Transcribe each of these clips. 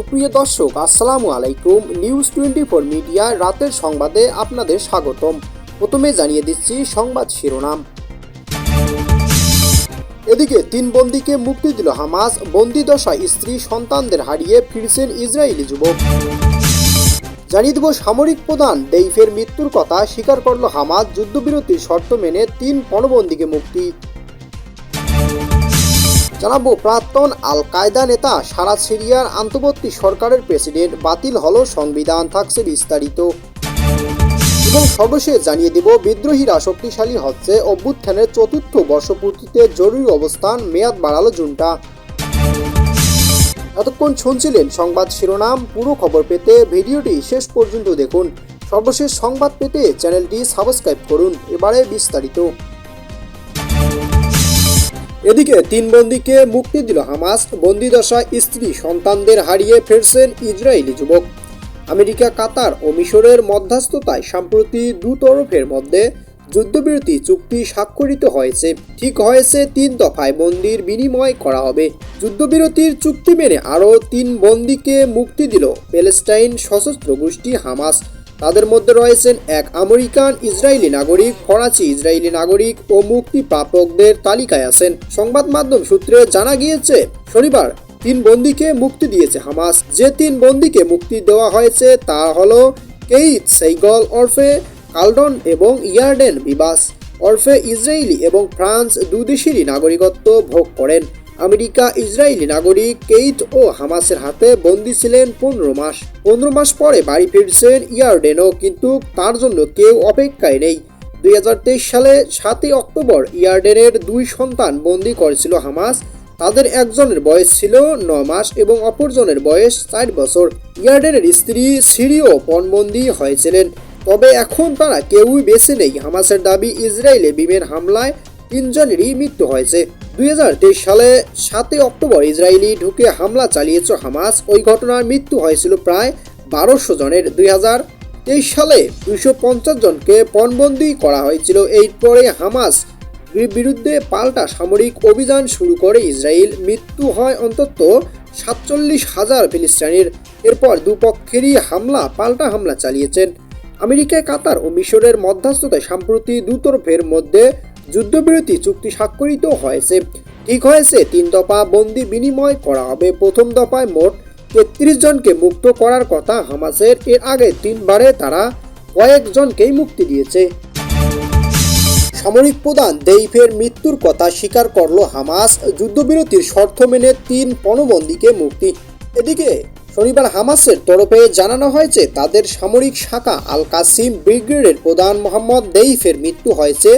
সুপ্রিয় দর্শক, আসসালামু আলাইকুম। নিউজ টোয়েন্টি ফোর মিডিয়া রাতের সংবাদে আপনাদের স্বাগতম। প্রথমে জানিয়ে দিচ্ছি সংবাদ শিরোনাম। এদিকে তিন বন্দীকে মুক্তি দিল হামাস। বন্দি দশায় স্ত্রী সন্তানদের হারিয়ে ফিরছেন ইসরায়েলি যুবক। জানিয়ে দেব সামরিক প্রধান, দেইফের মৃত্যুর কথা স্বীকার করল হামাস। যুদ্ধবিরতির শর্ত মেনে তিন পণবন্দীকে মুক্তি। জানাব, প্রাক্তন আল কায়দা নেতা সারা সিরিয়ার আন্তর্বর্তী সরকারের প্রেসিডেন্ট বাতিল হল সংবিধান থাকছে বিস্তারিত। এবং সর্বশেষ জানিয়ে দেব, বিদ্রোহীরা শক্তিশালী হচ্ছে, অভ্যুত্থানের চতুর্থ বর্ষপূর্তিতে জরুরি অবস্থান, মেয়াদ বাড়ালো জুনটা। এতক্ষণ শুনছিলেন সংবাদ শিরোনাম, পুরো খবর পেতে ভিডিওটি শেষ পর্যন্ত দেখুন। সর্বশেষ সংবাদ পেতে চ্যানেলটি সাবস্ক্রাইব করুন। এবারে বিস্তারিত। এদিকে তিন বন্দীকে মুক্তি দিল হামাস। বন্দিদশায় স্ত্রী সন্তানদের হারিয়ে ফিরছেন ইসরায়েলি যুবক। আমেরিকা, কাতার ও মিশরের মধ্যস্থতায় সম্প্রতি দুতরফের মধ্যে যুদ্ধবিরতি চুক্তি স্বাক্ষরিত হয়েছে। ঠিক হয়েছে তিন দফায় বন্দির বিনিময় করা হবে। যুদ্ধবিরতির চুক্তি মেনে আরও তিন বন্দীকে মুক্তি দিল প্যালেস্টাইন সশস্ত্র গোষ্ঠী হামাস। তাদের মধ্যে রয়েছেন এক আমেরিকান ইসরায়েলি নাগরিক, ফরাসি ইসরায়েলি নাগরিক ও মুক্তিপ্রাপকদের তালিকায় আছেন। সংবাদ মাধ্যম সূত্রে জানা গিয়েছে, শনিবার তিন বন্দীকে মুক্তি দিয়েছে হামাস। যে তিন বন্দীকে মুক্তি দেওয়া হয়েছে তা হলো কেইত সেইগল ওরফে কালডন এবং ইয়ারডেন বিবাস। ওরফে ইসরায়েলি এবং ফ্রান্স দুদেশেরই নাগরিকত্ব ভোগ করেন। আমেরিকা, ইসরায়েলি নাগরিক কেইট ও হামাসের হাতে বন্দী ছিলেন পনেরো মাস। পনেরো মাস পরে বাড়ি ফিরছেন ইয়ারডেনও, কিন্তু তার জন্য কেউ অপেক্ষায় নেই। দু হাজার তেইশ সালে সাতই অক্টোবর ইয়ারডেনের দুই সন্তান বন্দী করেছিল হামাস। তাদের একজনের বয়স ছিল ন মাস এবং অপরজনের বয়স চার বছর। ইয়ারডেনের স্ত্রী সিরিও পণবন্দী হয়েছিলেন। তবে এখন তারা কেউই বেছে নেই। হামাসের দাবি, ইসরায়েলে বিমের হামলায় তিনজনেরই মৃত্যু হয়েছে। দুই হাজার তেইশ সালে সাতই অক্টোবর ইসরায়েলি ঢুকে হামলা চালিয়েছে হামাস। ওই ঘটনার মৃত্যু হয়েছিল প্রায় বারোশো জনের। দুই সালে দুইশো পঞ্চাশ জনকে পণবন্দি করা হয়েছিল। এরপরে হামাস বিরুদ্ধে পাল্টা সামরিক অভিযান শুরু করে। ইসরায়েল মৃত্যু হয় অন্তত সাতচল্লিশ হাজার ফিলিস্তিনির। এরপর দুপক্ষেরই হামলা, পাল্টা হামলা চালিয়েছেন। আমেরিকায় কাতার ও মিশরের মধ্যস্থতায় সম্প্রতি দুতরফের মধ্যে যুদ্ধবিরতি চুক্তি স্বাক্ষরিত হয়েছে। ঠিক হয়েছে, তিন দফা বন্দি বিনিময় করা হবে। প্রথম দফায় মোট তেত্রিশ জনকে মুক্ত করার কথা হামাসের। এর আগে তিনবারে তারা কয়েকজনকেই মুক্তি দিয়েছে। সামরিক প্রধান দেইফের মৃত্যুর কথা স্বীকার করল হামাস। যুদ্ধবিরতির শর্ত মেনে তিন পণবন্দীকে মুক্তি এদিকে শনিবার হামাসের তরফে জানানো হয়েছে, তাদের সামরিক শাখা আল কাসিম ব্রিগেডের প্রধান মোহাম্মদ দেইফের মৃত্যু হয়েছে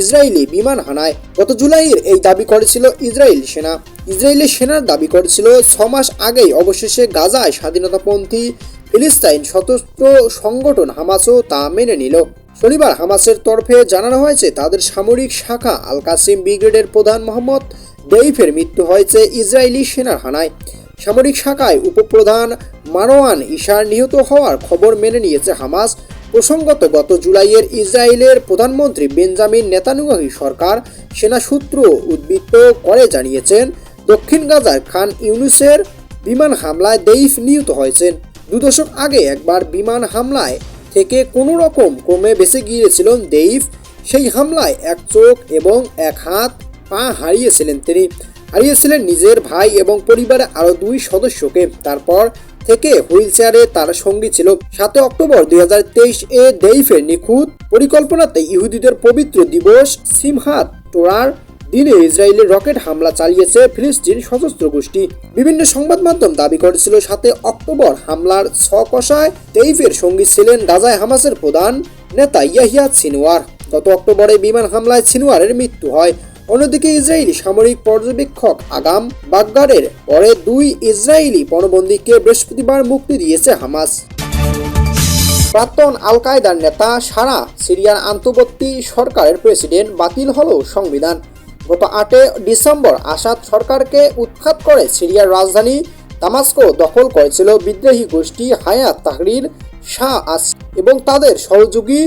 ইসরায়েলি বিমান হানায়। গত জুলাইয়ের এই দাবি করেছিল ইসরায়েল সেনা। ইসরায়েলি সেনার দাবি করেছিল ছ মাস আগেই অবশেষে গাজায় স্বাধীনতাপন্থী ফিলিস্তাইন সশস্ত্র সংগঠন হামাসও তা মেনে নিল। শনিবার হামাসের তরফে জানানো হয়েছে, তাদের সামরিক শাখা আল কাসিম ব্রিগেডের প্রধান মোহাম্মদ দেইফের মৃত্যু হয়েছে ইসরায়েলি সেনার হানায়। সামরিক শাখায় উপপ্রধান মারোয়ান ইশার নিহত হওয়ার খবর মেনে নিয়েছে হামাস। প্রসঙ্গত, গত জুলাইয়ের ইসরায়েলের প্রধানমন্ত্রী বেঞ্জামিন নেতানুগাহি সরকার সেনা সূত্র উদ্বৃত্ত করে জানিয়েছেন, দক্ষিণ গাজার খান ইউনুসের বিমান হামলায় দেইফ নিহত হয়েছেন। দু দশক আগে একবার বিমান হামলায় থেকে কোনো রকম ক্রমে বেঁচে গিয়েছিলেন দেইফ। সেই হামলায় এক চোখ এবং এক হাত পা হারিয়েছিলেন তিনি। হারিয়েছিলেন নিজের ভাই এবং পরিবারের আরও দুই সদস্যকে। তারপর থেকে হুইল চেয়ারে তার সঙ্গী ছিল। সাতই অক্টোবর দুই এ দেইফের নিখুঁত পরিকল্পনাতে ইহুদিদের পবিত্র দিবস সিমহাত টোরার দিনে ইসরায়েলের রকেট হামলা চালিয়েছে ফিলিস্তিন সশস্ত্র গোষ্ঠী। বিভিন্ন সংবাদ মাধ্যম দাবি করেছিল সাথে অক্টোবর হামলার ছকষায় তেইফের সঙ্গী ছিলেন গাজায় হামাসের প্রধান নেতা ইয়াহিয়া সিনোয়ার গত অক্টোবরে বিমান হামলায় সিনোয়ারের মৃত্যু হয়। অন্যদিকে ইসরায়েলি সামরিক পর্যবেক্ষক আগাম বাগদারের পরে দুই ইসরায়েলি পণবন্দীকে বৃহস্পতিবার মুক্তি দিয়েছে হামাস। প্রাক্তন আল কায়দার নেতা সারা সিরিয়ার আন্তর্বর্তী সরকারের প্রেসিডেন্ট বাতিল হল সংবিধান। গত আটে ডিসেম্বর আসাদ সরকারকে উৎখাত করে সিরিয়ার রাজধানী দামাস্কো দখল করেছিল বিদ্রোহী গোষ্ঠী হায়াত তাহরির শাহ আস এবং তাদের সহযোগী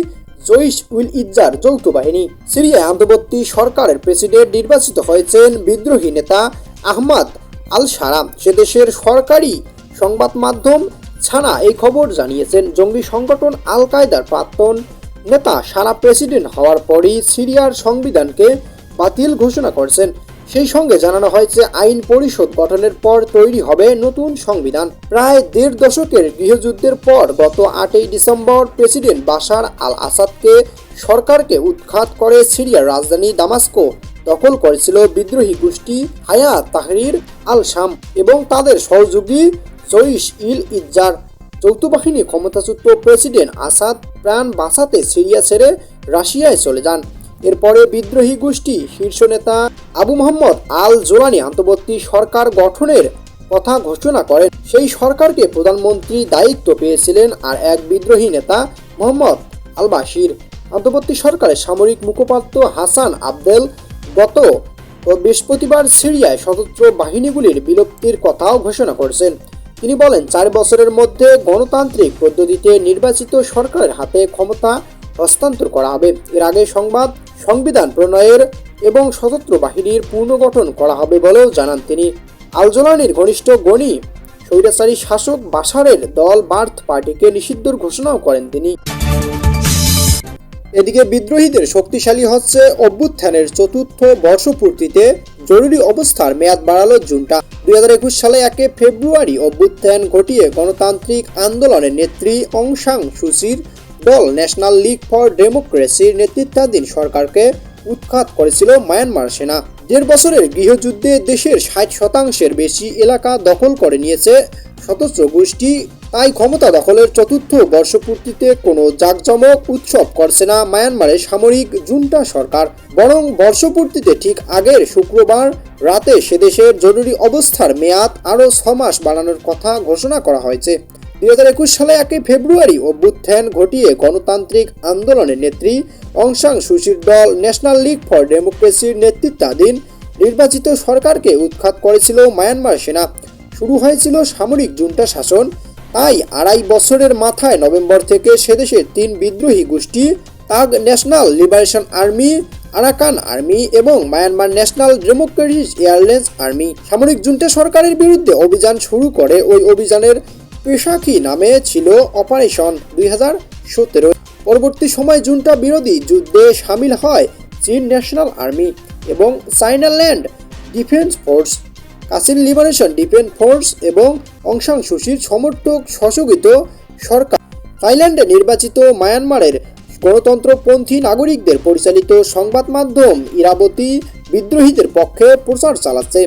জৈশ উইল ইজ্জার যৌথ বাহিনী সিরিয়ায় আন্তর্বর্তী সরকারের প্রেসিডেন্ট নির্বাচিত হয়েছেন বিদ্রোহী নেতা আহমাদ আল সারাম সে দেশের সরকারি সংবাদ মাধ্যম ছানা এই খবর জানিয়েছেন। জঙ্গি সংগঠন আল কায়দার প্রাক্তন নেতা সারা প্রেসিডেন্ট হওয়ার পরই সিরিয়ার সংবিধানকে বাতিল ঘোষণা করেছেন। সেই সঙ্গে জানানো হয়েছে, আইন পরিষদ গঠনের পর তৈরি হবে নতুন সংবিধান। প্রায় দেড় দশকের গৃহযুদ্ধের পর গত আটই ডিসেম্বর প্রেসিডেন্ট বাশার আল আসাদকে সরকারকে উৎখাত করে সিরিয়ার রাজধানী দামাস্কো। দখল করেছিল বিদ্রোহী গোষ্ঠী হায়াত তাহরির আল শাম এবং তাদের সহযোগী জইশ ইল ইজ্জার। যৌথ বাহিনী ক্ষমতাচ্যুত প্রেসিডেন্ট আসাদ প্রাণ বাঁচাতে সিরিয়া ছেড়ে রাশিয়ায় চলে যান। এরপরে বিদ্রোহী গোষ্ঠী শীর্ষ নেতা আবু মোহাম্মদ আল জোলানি আন্তর্বর্তী সরকার গঠনের কথা ঘোষণা করেন। সেই সরকারকে প্রধানমন্ত্রী দায়িত্ব পেয়েছিলেন আর এক বিদ্রোহী নেতা মোহাম্মদ আল বাশির। অন্তর্বর্তী সরকারের সামরিক মুখপাত্র হাসান আবদেল গত বৃহস্পতিবার সিরিয়ায় সশস্ত্র বাহিনীগুলির বিলুপ্তির কথাও ঘোষণা করেছেন। তিনি বলেন, চার বছরের মধ্যে গণতান্ত্রিক পদ্ধতিতে নির্বাচিত সরকারের হাতে ক্ষমতা হস্তান্তর করা হবে। এর আগে সংবাদ সংবিধান প্রণয়ের এবং সশস্ত্র বাহিনীর পুনর্গঠন করা হবে বলেও জানান তিনি। আলজোলানির ঘনিষ্ঠ গণি, স্বৈরাচারী শাসক বাসারের দল বার্থ পার্টিকে নিষিদ্ধর ঘোষণাও করেন তিনি। এদিকে বিদ্রোহীদের শক্তিশালী হচ্ছে অভ্যুত্থানের চতুর্থ বর্ষপূর্তিতে জরুরি অবস্থার মেয়াদ বাড়ালো জুনটা। দুই হাজার একুশ সালে একে ফেব্রুয়ারি অভ্যুত্থান ঘটিয়ে গণতান্ত্রিক আন্দোলনের নেত্রী অং সাং সুচির দল ন্যাশনাল লিগ ফর ডেমোক্রেসির নেতৃত্বাধীন সরকারকে উৎখাত করেছিল মায়ানমার সেনা। দেড় বছরের গৃহযুদ্ধে দেশের ষাট শতাংশের বেশি এলাকা দখল করে নিয়েছে সশস্ত্র গোষ্ঠী। তাই ক্ষমতা দখলের চতুর্থ বর্ষপূর্তিতে কোনো জাঁকজমক উৎসব করছে না মায়ানমারের সামরিক জুন্টা সরকার। বরং বর্ষপূর্তিতে ঠিক আগের শুক্রবার রাতে সেদেশের জরুরি অবস্থার মেয়াদ আরও ছ মাস বাড়ানোর কথা ঘোষণা করা হয়েছে। দুই হাজার একুশ সালে একই ফেব্রুয়ারি অভ্যুত্থান ঘটিয়ে গণতান্ত্রিক আন্দোলনের নেত্রী অংশাং সুচির দল ন্যাশনাল লিগ ফর ডেমোক্রেসির নেতৃত্বাধীন নির্বাচিত সরকারকে উৎখাত করেছিল মায়ানমার সেনা। শুরু হয়েছিল সামরিক জুন্টা শাসন। তাই আড়াই বছরের মাথায় নভেম্বর থেকে সেদেশের তিন বিদ্রোহী গোষ্ঠী, Ta'ang national liberation army, Arakan army এবং Myanmar national democratic airlines army. সামরিক জুন্টা সরকারের বিরুদ্ধে অভিযান শুরু করে ওই অভিযানের পেশাকি নামে ছিল অপারেশন দুই হাজার সতেরো। পরবর্তী সময় জুনটা বিরোধী যুদ্ধে সামিল হয় চীন ন্যাশনাল আর্মি এবং Chinland defence force. Kachin liberation defence force এবং অংশাং সুশির সমর্থক সহযোগিত সরকার। থাইল্যান্ডে নির্বাচিত মায়ানমারের গণতন্ত্রপন্থী নাগরিকদের পরিচালিত সংবাদ মাধ্যম ইরাবতী বিদ্রোহীদের পক্ষে প্রচার চালাচ্ছে।